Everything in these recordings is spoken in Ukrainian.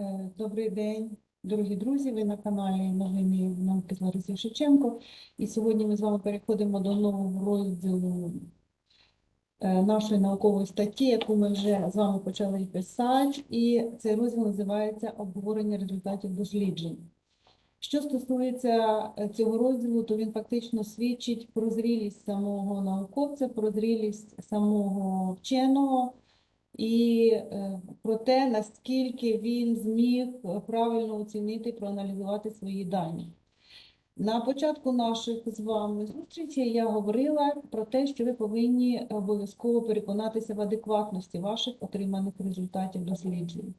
Е, Добрий день, дорогі друзі. Ви на каналі Новини Ларисою Шевченко. І сьогодні ми з вами переходимо до нового розділу е, нашої наукової статті, яку ми вже з вами почали писати. І цей розділ називається Обговорення результатів досліджень. Що стосується е, цього розділу, то він фактично свідчить про зрілість самого науковця, про зрілість самого вченого і е, про те, наскільки він зміг е, правильно оцінити, проаналізувати свої дані. На початку наших з вами зустрічей я говорила про те, що ви повинні обов'язково переконатися в адекватності ваших отриманих результатів досліджень.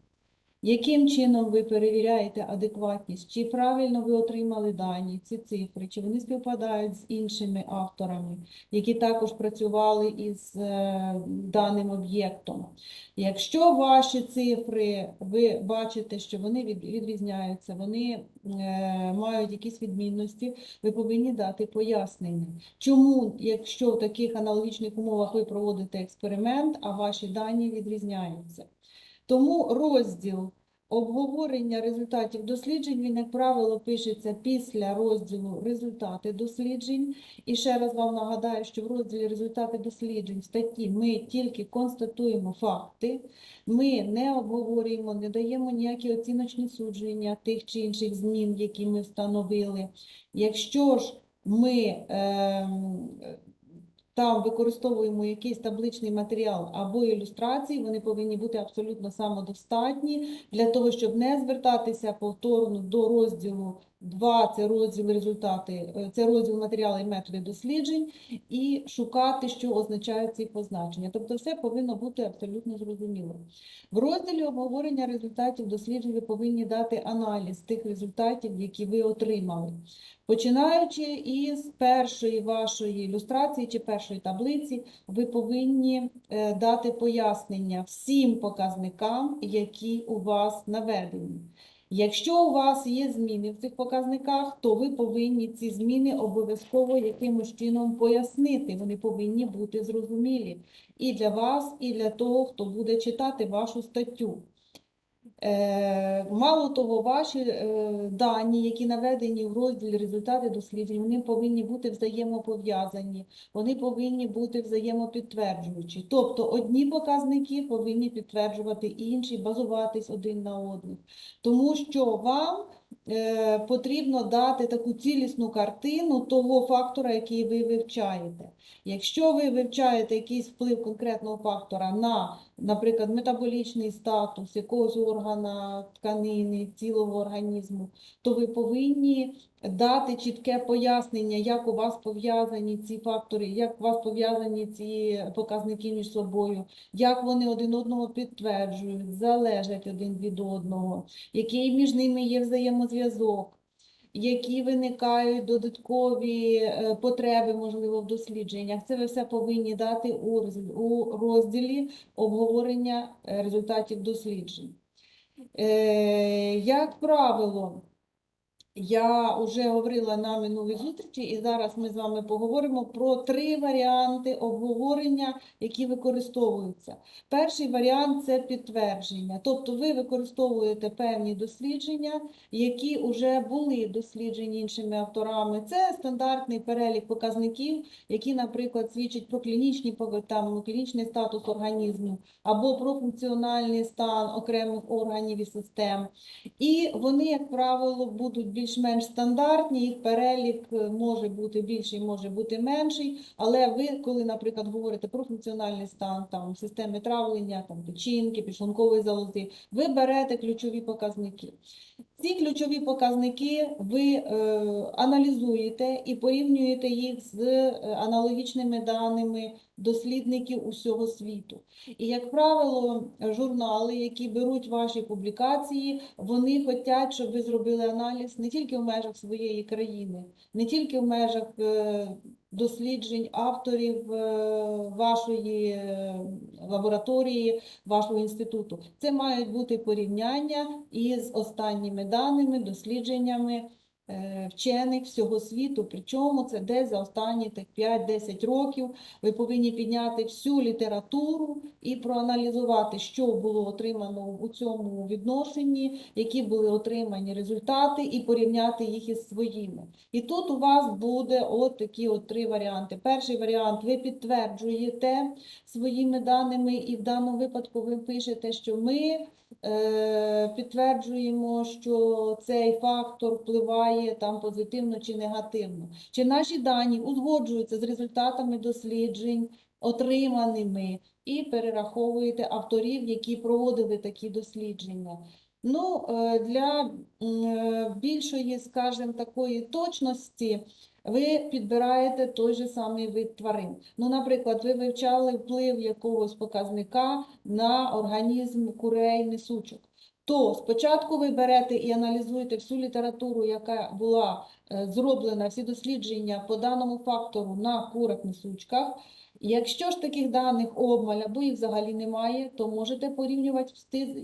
Яким чином ви перевіряєте адекватність? Чи правильно ви отримали дані, ці цифри, чи вони співпадають з іншими авторами, які також працювали із е, даним об'єктом? Якщо ваші цифри, ви бачите, що вони від- відрізняються, вони е, мають якісь відмінності, ви повинні дати пояснення. Чому, якщо в таких аналогічних умовах ви проводите експеримент, а ваші дані відрізняються? Тому розділ обговорення результатів досліджень, він, як правило, пишеться після розділу результати досліджень. І ще раз вам нагадаю, що в розділі результати досліджень в статті ми тільки констатуємо факти, ми не обговорюємо, не даємо ніякі оціночні судження тих чи інших змін, які ми встановили. Якщо ж ми ем, там використовуємо якийсь табличний матеріал або ілюстрації, вони повинні бути абсолютно самодостатні для того, щоб не звертатися повторно до розділу 2, це розділ результати, е, це розділ матеріали і методи досліджень, і шукати, що означають ці позначення. Тобто все повинно бути абсолютно зрозуміло. В розділі обговорення результатів досліджень ви повинні дати аналіз тих результатів, які ви отримали. Починаючи із першої вашої ілюстрації чи першої таблиці, ви повинні е, дати пояснення всім показникам, які у вас наведені. Якщо у вас є зміни в цих показниках, то ви повинні ці зміни обов'язково якимось чином пояснити. Вони повинні бути зрозумілі і для вас, і для того, хто буде читати вашу статтю. Е, Мало того, ваші е, дані, які наведені в розділі результати досліджень, вони повинні бути взаємопов'язані, вони повинні бути взаємопідтверджуючі. Тобто одні показники повинні підтверджувати інші, базуватись один на одних. Тому що вам потрібно дати таку цілісну картину того фактора, який ви вивчаєте. Якщо ви вивчаєте якийсь вплив конкретного фактора на, наприклад, метаболічний статус якогось органа, тканини, цілого організму, то ви повинні дати чітке пояснення, як у вас пов'язані ці фактори, як у вас пов'язані ці показники між собою, як вони один одного підтверджують, залежать один від одного, який між ними є взаємозв'язок які виникають додаткові е, потреби, можливо, в дослідженнях. Це ви все повинні дати у розділі обговорення е, результатів досліджень. Е, Як правило, я вже говорила на минулій зустрічі, і зараз ми з вами поговоримо про три варіанти обговорення, які використовуються. Перший варіант це підтвердження. Тобто ви використовуєте певні дослідження, які вже були досліджені іншими авторами. Це стандартний перелік показників, які, наприклад, свідчать про клінічні там, клінічний статус організму або про функціональний стан окремих органів і систем. І вони, як правило, будуть більш-менш стандартні, їх перелік е, може бути більший, може бути менший, але ви, коли, наприклад, говорите про функціональний стан там, системи травлення, там, печінки, підшлункової залози, ви берете ключові показники. Ці ключові показники ви е, аналізуєте і порівнюєте їх з е, аналогічними даними дослідників усього світу. І, як правило, журнали, які беруть ваші публікації, вони хочуть, щоб ви зробили аналіз не тільки в межах своєї країни, не тільки в межах е, досліджень авторів е, вашої е, лабораторії, вашого інституту. Це мають бути порівняння із останніми даними, дослідженнями вчених всього світу. Причому це десь за останні так, 5-10 років ви повинні підняти всю літературу і проаналізувати, що було отримано у цьому відношенні, які були отримані результати, і порівняти їх із своїми. І тут у вас буде от такі от три варіанти. Перший варіант ви підтверджуєте своїми даними, і в даному випадку ви пишете, що ми е, підтверджуємо, що цей фактор впливає там позитивно чи негативно. Чи наші дані узгоджуються з результатами досліджень, отриманими, і перераховуєте авторів, які проводили такі дослідження. Ну, е, для е, більшої, скажімо, такої точності ви підбираєте той же самий вид тварин. Ну, наприклад, ви вивчали вплив якогось показника на організм курей несучок. То спочатку ви берете і аналізуєте всю літературу, яка була е, зроблена, всі дослідження по даному фактору на курах несучках. Якщо ж таких даних обмаль або їх взагалі немає, то можете порівнювати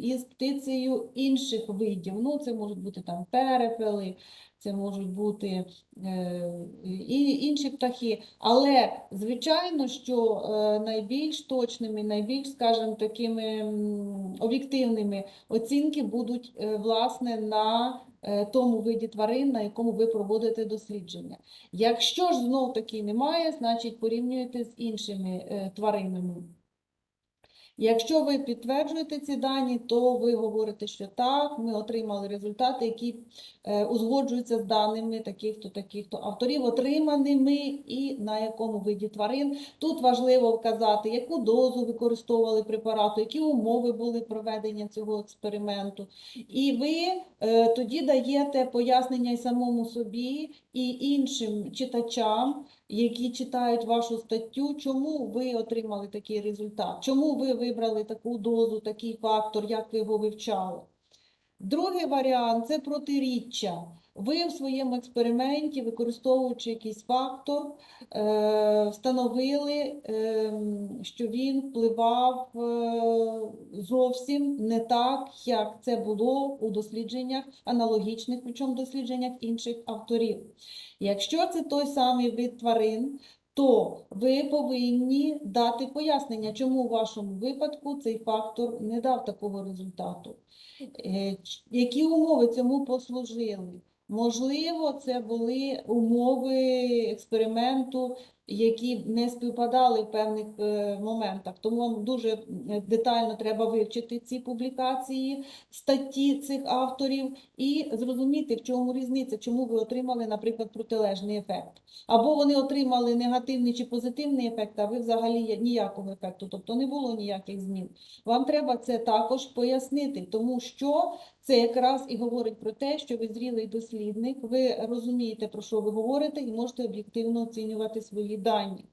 із птицею інших видів. Ну, це можуть бути там перепели, це можуть бути е, і інші птахи. Але, звичайно, що е, найбільш точними, найбільш, скажімо, такими об'єктивними оцінки будуть е, власне на тому виді тварин, на якому ви проводите дослідження. Якщо ж знов таки немає, значить порівнюєте з іншими тваринами. Якщо ви підтверджуєте ці дані, то ви говорите, що так, ми отримали результати, які е, узгоджуються з даними таких-то, таких-то авторів, отриманими і на якому виді тварин. Тут важливо вказати, яку дозу використовували препарату, які умови були проведення цього експерименту. І ви е, тоді даєте пояснення і самому собі, і іншим читачам, які читають вашу статтю, чому ви отримали такий результат, чому ви вибрали таку дозу, такий фактор, як ви його вивчали. Другий варіант це протиріччя. Ви в своєму експерименті, використовуючи якийсь фактор, е, встановили, ем, що він впливав е, зовсім не так, як це було у дослідженнях, аналогічних, причому дослідженнях інших авторів. Якщо це той самий вид тварин, то ви повинні дати пояснення, чому у вашому випадку цей фактор не дав такого результату. Е, Які умови цьому послужили? Можливо, це були умови експерименту, які не співпадали в певних е, моментах. Тому вам дуже е, детально треба вивчити ці публікації, статті цих авторів і зрозуміти, в чому різниця, чому ви отримали, наприклад, протилежний ефект. Або вони отримали негативний чи позитивний ефект, а ви взагалі ніякого ефекту, тобто не було ніяких змін. Вам треба це також пояснити, тому що це якраз і говорить про те, що ви зрілий дослідник, ви розумієте, про що ви говорите, і можете об'єктивно оцінювати свої дані.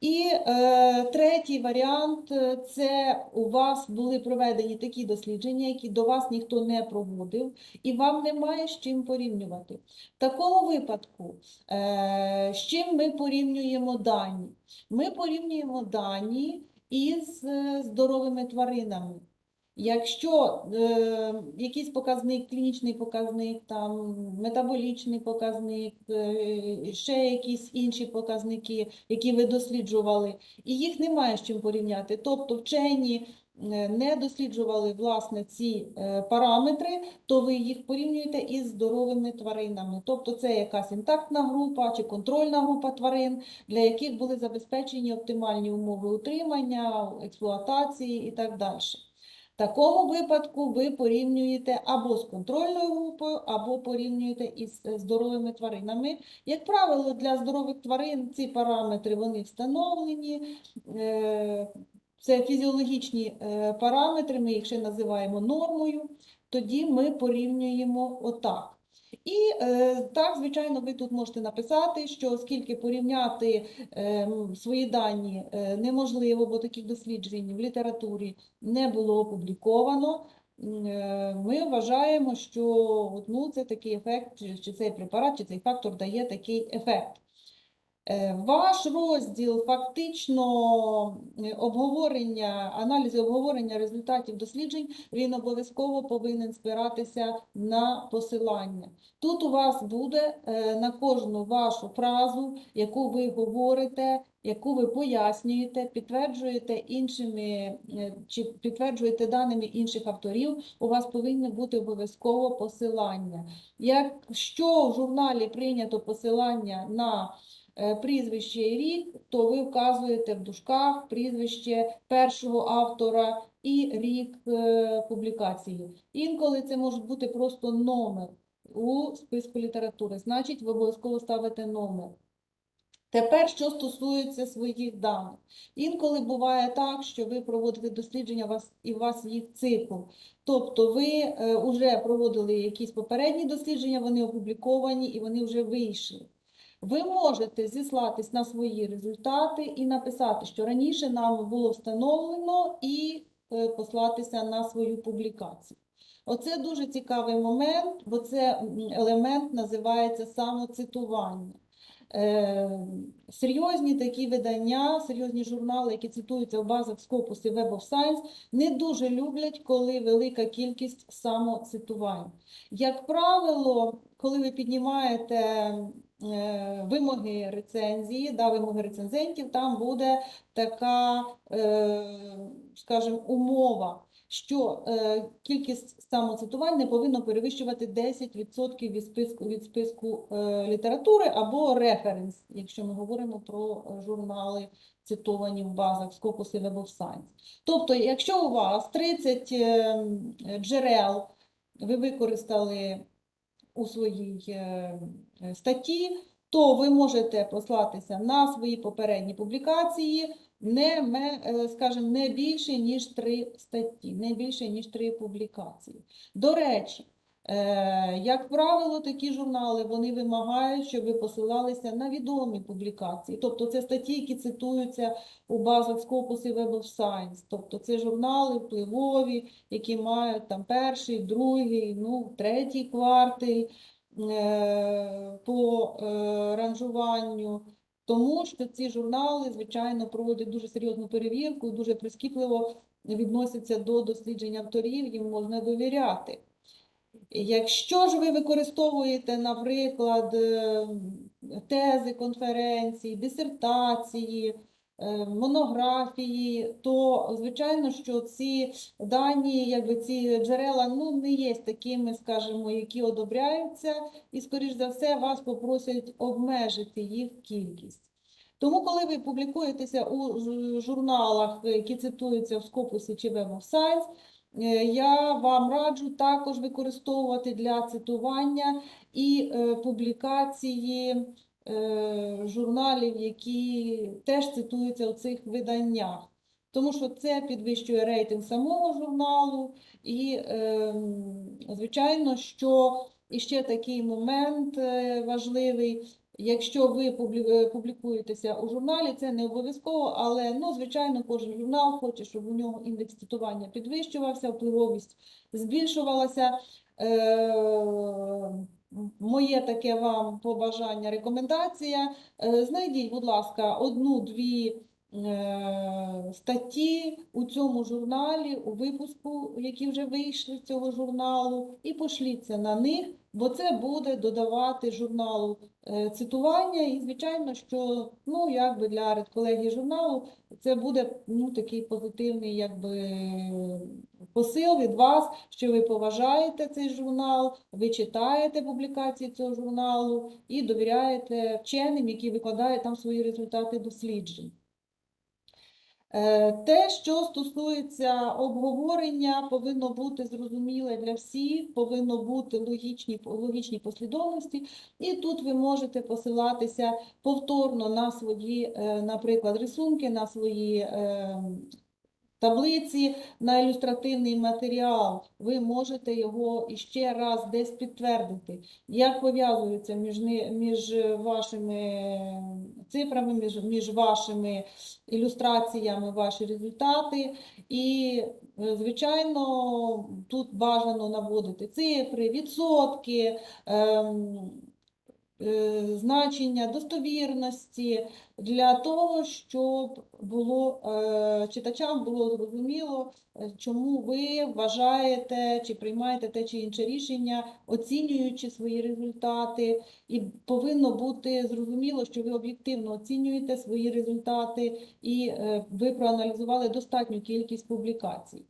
І е, третій варіант е, це у вас були проведені такі дослідження, які до вас ніхто не проводив, і вам немає з чим порівнювати. В такому випадку, е, з чим ми порівнюємо дані? Ми порівнюємо дані із е, здоровими тваринами. Якщо е, якийсь показник, клінічний показник, там, метаболічний показник, е, ще якісь інші показники, які ви досліджували, і їх немає з чим порівняти. Тобто вчені е, не досліджували власне ці е, параметри, то ви їх порівнюєте із здоровими тваринами. Тобто це якась інтактна група чи контрольна група тварин, для яких були забезпечені оптимальні умови утримання, експлуатації і так далі. В такому випадку ви порівнюєте або з контрольною групою, або порівнюєте із е, здоровими тваринами. Як правило, для здорових тварин ці параметри вони встановлені. е, Це фізіологічні е, параметри, ми їх ще називаємо нормою. Тоді ми порівнюємо отак. І е, так, звичайно, ви тут можете написати, що оскільки порівняти е, свої дані е, неможливо, бо таких досліджень в літературі не було опубліковано. е, Ми вважаємо, що ну, це такий ефект, чи цей препарат, чи цей фактор дає такий ефект. Е, Ваш розділ фактично е, обговорення, аналізи обговорення результатів досліджень, він обов'язково повинен спиратися на посилання. Тут у вас буде е, на кожну вашу фразу, яку ви говорите, яку ви пояснюєте, підтверджуєте іншими чи підтверджуєте даними інших авторів, у вас повинні бути обов'язково посилання. Якщо в журналі прийнято посилання на прізвище і рік, то ви вказуєте в дужках прізвище першого автора і рік е, публікації. Інколи це може бути просто номер у списку літератури, значить, ви обов'язково ставите номер. Тепер, що стосується своїх даних. Інколи буває так, що ви проводите дослідження і у вас їх цикл. Тобто ви вже проводили якісь попередні дослідження, вони опубліковані і вони вже вийшли. Ви можете зіслатись на свої результати і написати, що раніше нам було встановлено, і е, послатися на свою публікацію. Оце дуже цікавий момент, бо це елемент називається самоцитування. Е, серйозні такі видання, серйозні журнали, які цитуються в базах Scopus і Web of Science, не дуже люблять, коли велика кількість самоцитувань. Як правило, коли ви піднімаєте вимоги рецензії, да, вимоги рецензентів, там буде така, е, скажімо, умова, що е, кількість самоцитувань не повинна перевищувати 10% від списку, від списку е, літератури або референс, якщо ми говоримо про е, журнали, цитовані в базах Scopus і Science. Тобто, якщо у вас 30 е, джерел ви використали у своїй е, статті, то ви можете послатися на свої попередні публікації, не, е, скажімо, не більше, ніж три статті, не більше, ніж три публікації. До речі, як правило, такі журнали вони вимагають, щоб ви посилалися на відомі публікації. Тобто це статті, які цитуються у базах Scopus і Web of Science. Тобто це журнали впливові, які мають там перший, другий, ну, третій квартал е, по е, ранжуванню. Тому що ці журнали, звичайно, проводять дуже серйозну перевірку, дуже прискіпливо відносяться до досліджень авторів, їм можна довіряти. Якщо ж ви використовуєте, наприклад, е, тези конференцій, дисертації, е, монографії, то звичайно, що ці дані, якби ці джерела, ну не є такими, скажімо, які одобряються, і, скоріш за все, вас попросять обмежити їх кількість. Тому, коли ви публікуєтеся у журналах, які цитуються в Scopus чи Web of Science, Я вам раджу також використовувати для цитування і е, публікації е, журналів, які теж цитуються у цих виданнях. Тому що це підвищує рейтинг самого журналу, і, ем, звичайно, що іще такий момент е, важливий. Якщо ви е, публікуєтеся у журналі, це не обов'язково, але ну, звичайно, кожен журнал хоче, щоб у нього індекс цитування підвищувався, впливовість збільшувалася. Е, Моє таке вам побажання, рекомендація. Е, Знайдіть, будь ласка, одну-дві статті у цьому журналі, у випуску, які вже вийшли з цього журналу, і пошліться на них, бо це буде додавати журналу е, цитування. І, звичайно, що ну, якби для редколегії журналу це буде ну, такий позитивний якби, посил від вас, що ви поважаєте цей журнал, ви читаєте публікації цього журналу і довіряєте вченим, які викладають там свої результати досліджень. Е, Те, що стосується обговорення, повинно бути зрозуміле для всіх, повинно бути логічні, логічні послідовності, і тут ви можете посилатися повторно на свої, е, наприклад, рисунки, на свої е, таблиці, на ілюстративний матеріал. Ви можете його іще раз десь підтвердити, як пов'язуються між, між вашими цифрами, між, між вашими ілюстраціями ваші результати. І, е, звичайно, тут бажано наводити цифри, відсотки, ем, значення, достовірності для того, щоб було е, читачам було зрозуміло, е, чому ви вважаєте чи приймаєте те чи інше рішення, оцінюючи свої результати, і повинно бути зрозуміло, що ви об'єктивно оцінюєте свої результати і е, ви проаналізували достатню кількість публікацій.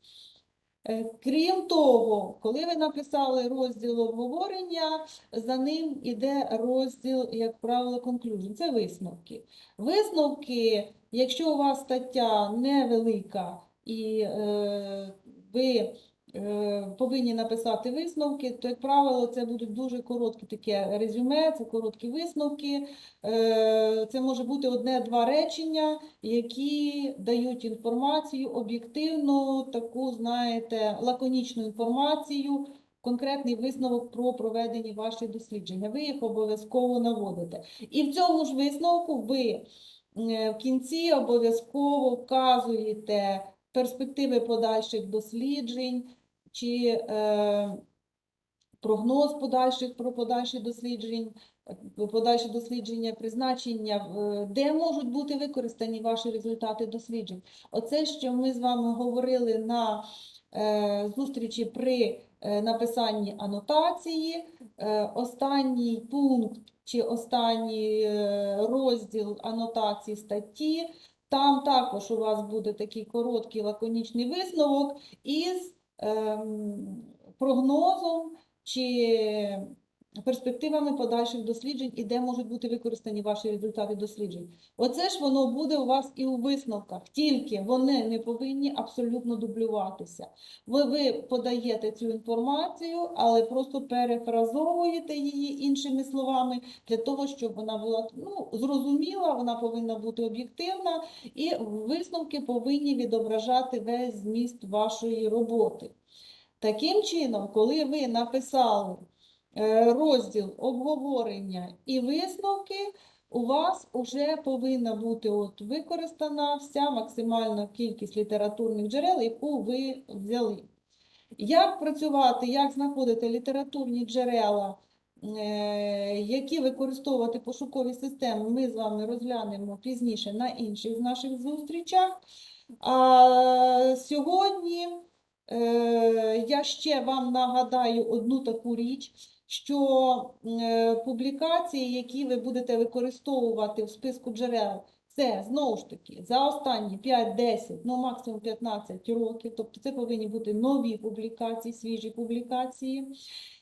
Е, Крім того, коли ви написали розділ обговорення, за ним іде розділ, як правило, conclusion. Це висновки. Висновки, якщо у вас стаття невелика і е, ви повинні написати висновки, то, як правило, це будуть дуже короткі таке резюме, це короткі висновки. Е, це може бути одне-два речення, які дають інформацію об'єктивну, таку, знаєте, лаконічну інформацію, конкретний висновок про проведені ваші дослідження. Ви їх обов'язково наводите. І в цьому ж висновку ви е, в кінці обов'язково вказуєте перспективи подальших досліджень чи е, прогноз подальших про подальші досліджень, подальші дослідження, призначення, де можуть бути використані ваші результати досліджень. Оце, що ми з вами говорили на е, зустрічі при е, написанні анотації, останній пункт чи останній розділ анотації статті. Там також у вас буде такий короткий лаконічний висновок із ем, прогнозом чи перспективами подальших досліджень і де можуть бути використані ваші результати досліджень. Оце ж воно буде у вас і у висновках, тільки вони не повинні абсолютно дублюватися. Ви, ви подаєте цю інформацію, але просто перефразовуєте її іншими словами для того, щоб вона була ну, зрозуміла, вона повинна бути об'єктивна, і висновки повинні відображати весь зміст вашої роботи. Таким чином, коли ви написали розділ обговорення і висновки, у вас вже повинна бути от використана вся максимальна кількість літературних джерел, яку ви взяли. Як працювати, як знаходити літературні джерела, е, які використовувати пошукові системи, ми з вами розглянемо пізніше на інших з наших зустрічах. А сьогодні е, я ще вам нагадаю одну таку річ, що е, публікації, які ви будете використовувати в списку джерел, це знову ж таки за останні 5-10, ну максимум 15 років, тобто це повинні бути нові публікації, свіжі публікації.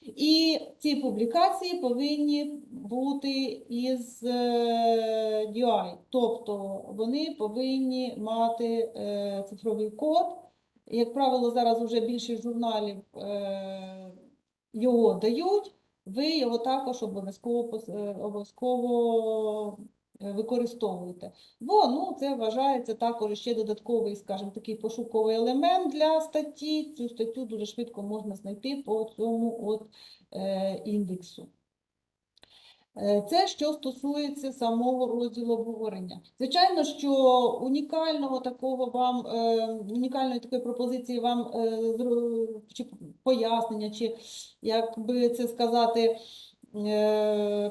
І ці публікації повинні бути із е, DI, тобто вони повинні мати е, цифровий код. Як правило, зараз вже більшість журналів е, його дають, ви його також обов'язково е, обов'язково е, використовуєте. Бо ну, це вважається також ще додатковий, скажімо, такий пошуковий елемент для статті. Цю статтю дуже швидко можна знайти по цьому от, е, індексу. Е, Це що стосується самого розділу обговорення. Звичайно, що унікального такого вам, е, унікальної такої пропозиції вам е, чи пояснення, чи як би це сказати,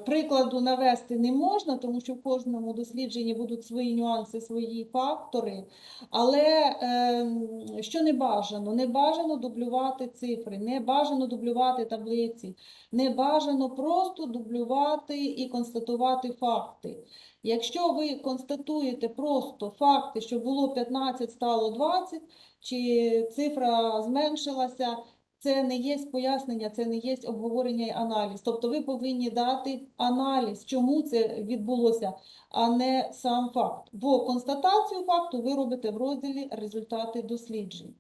прикладу навести не можна, тому що в кожному дослідженні будуть свої нюанси, свої фактори. Але ем, що не бажано? Не бажано дублювати цифри, не бажано дублювати таблиці. Не бажано просто дублювати і констатувати факти. Якщо ви констатуєте просто факти, що було 15, стало 20, чи цифра зменшилася, це не є пояснення, це не є обговорення і аналіз. Тобто ви повинні дати аналіз, чому це відбулося, а не сам факт. Бо констатацію факту ви робите в розділі результати досліджень.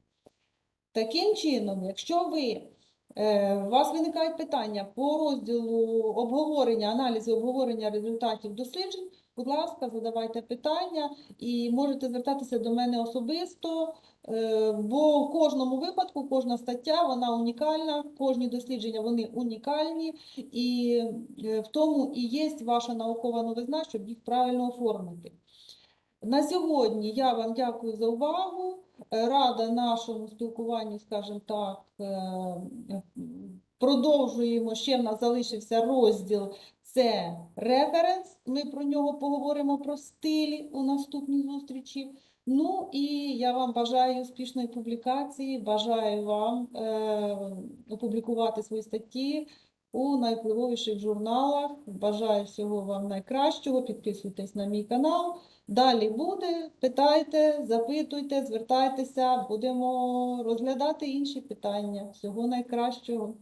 Таким чином, якщо ви Е, У вас виникають питання по розділу обговорення, аналізу обговорення результатів досліджень. Будь ласка, задавайте питання і можете звертатися до мене особисто, е, бо в кожному випадку кожна стаття вона унікальна, кожні дослідження вони унікальні, і е, в тому і є ваша наукова новизна, щоб їх правильно оформити. На сьогодні я вам дякую за увагу. Рада нашому спілкуванню, скажімо так, е, продовжуємо. Ще в нас залишився розділ це референс. Ми про нього поговоримо про стилі у наступній зустрічі. Ну і я вам бажаю успішної публікації, бажаю вам е, опублікувати свої статті у найвпливовіших журналах. Бажаю всього вам найкращого. Підписуйтесь на мій канал. Далі буде. Питайте, запитуйте, звертайтеся, будемо розглядати інші питання. Всього найкращого.